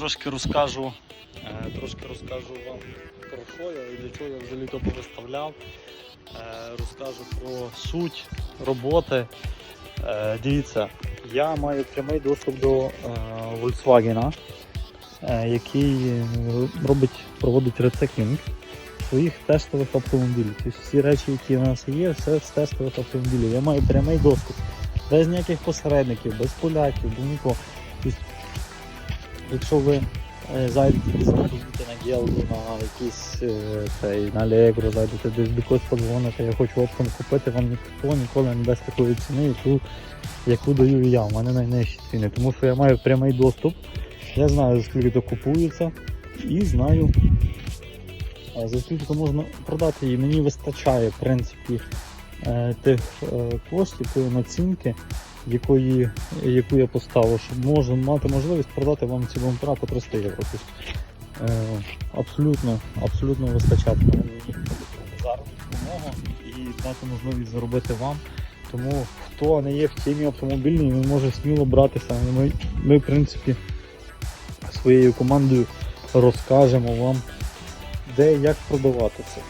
трошки розкажу, е, трошки розкажу вам про що я і для чого я взагалі то повиставляв. Е, Розкажу про суть роботи. Е, Дивіться, я маю прямий доступ до Volkswagen, який робить, проводить рециклінг своїх тестових автомобілів. Тобто всі речі, які в нас є, все з тестових автомобілів. Я маю прямий доступ. Без ніяких посередників, без поляків, без нікого. Тобто, якщо ви е, зайдете зайдете на Гелду, на якийсь е, цей, на Allegro, зайдете десь до когось подзвоните, я хочу оптом купити, вам ніхто ніколи не дасть такої ціни, яку, яку даю я. У мене найнижчі ціни, тому що я маю прямий доступ. Я знаю, за скільки то купується, і знаю, е, за скільки то можна продати. І мені вистачає, в принципі, тих коштів, тої націнки, якої, яку я поставив, щоб можна мати можливість продати вам ці бампера по 300 євро. Тобто, е, абсолютно, абсолютно вистачатиме допомогу і дати можливість заробити вам. Тому хто не є в темі автомобільній, він може сміло братися. Ми, ми в принципі, своєю командою розкажемо вам, де і як продавати це.